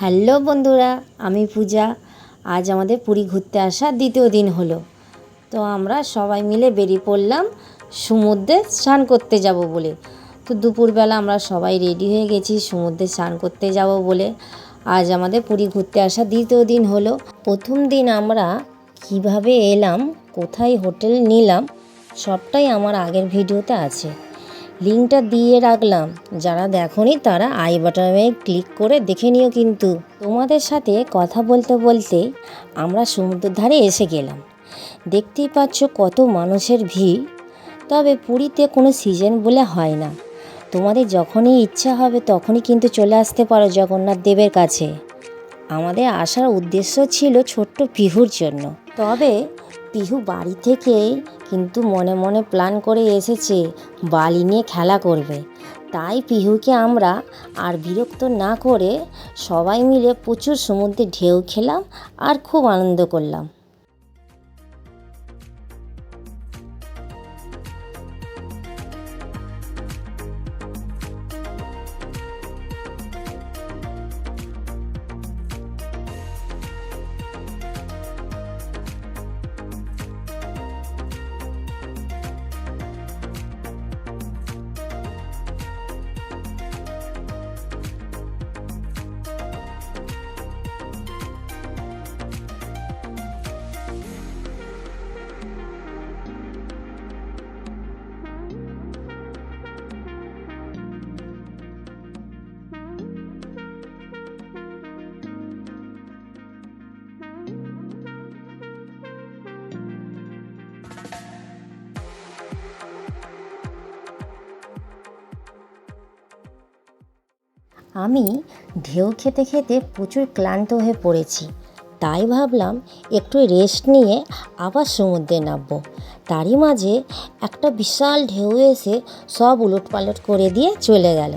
Hello বন্ধুরা, আমি পূজা। আজ আমাদের পুরী ঘুরতে আসা দ্বিতীয় দিন হলো। তো আমরা সবাই মিলে বেরিয়ে পড়লাম সমুদ্রে স্নান করতে যাব বলে। তো দুপুরবেলা আমরা সবাই রেডি হয়ে গেছি সমুদ্রে স্নান করতে যাব বলে। আজ আমাদের পুরী ঘুরতে আসা দ্বিতীয় দিন হলো। প্রথম দিন আমরা কীভাবে এলাম, কোথায় হোটেল নিলাম, সবটাই আমার আগের ভিডিওতে আছে। লিঙ্কটা দিয়ে রাখলাম। যারা দেখনি তারা আই বাটনে ক্লিক করে দেখে নিও কিন্তু। তোমাদের সাথে কথা বলতে বলতে আমরা সমুদ্রের ধারে এসে গেলাম। দেখতেই পাচ্ছ কত মানুষের ভিড়। তবে পুরীতে কোনো সিজন বলে হয় না। তোমাদের যখনই ইচ্ছা হবে তখনই কিন্তু চলে আসতে পারো জগন্নাথ দেবের কাছে। আমাদের আসার উদ্দেশ্য ছিল ছোট্ট পিহুর জন্য। তবে পিহু বাড়ি থেকে কিন্তু মনে মনে প্ল্যান করে এসেছে বালি নিয়ে খেলা করবে। তাই পিহুকে আমরা আর বিরক্ত না করে সবাই মিলে প্রচুর সমুদ্রে ঢেউ খেলাম আর খুব আনন্দ করলাম। আমি ঢেউ খেতে খেতে প্রচুর ক্লান্ত হয়ে পড়েছি। তাই ভাবলাম একটু রেস্ট নিয়ে আবার সমুদ্রে নামবো। তারই মাঝে একটা বিশাল ঢেউ এসে সব উলটপালট করে দিয়ে চলে গেল।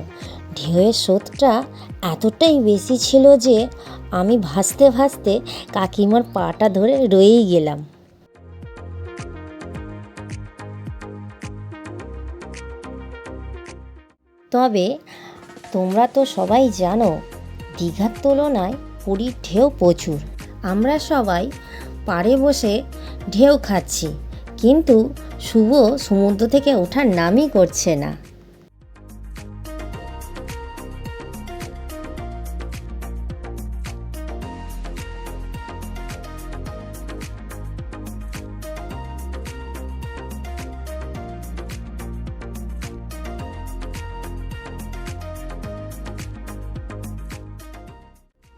ঢেউয়ের স্রোতটা এতটাই বেশি ছিল যে আমি ভাসতে ভাসতে কাকিমার পাটা ধরে রয়েই গেলাম। তবে তোমরা তো সবাই জানো, দীঘার তুলনায় পুরীর ঢেউ প্রচুর। আমরা সবাই পাড়ে বসে ঢেউ খাচ্ছি, কিন্তু শুভ সমুদ্র থেকে ওঠার নামই করছে না।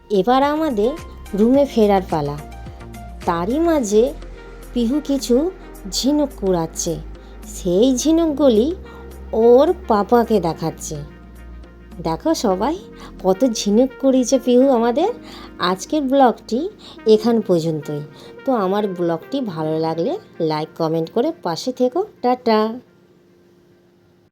এবার আমাদের রুমে ফেরার পালা। তারই মাঝে পিহু কিছু ঝিনুক কুড়াচ্ছে। সেই ঝিনুকগুলি ওর পাপাকে দেখাচ্ছে। দেখো সবাই, কত ঝিনুক কুড়িয়েছে পিহু আমাদের আজকের ব্লগটি এখান পর্যন্তই। তো আমার ব্লগটি ভালো লাগলে লাইক কমেন্ট করে পাশে থেকো। টাটা!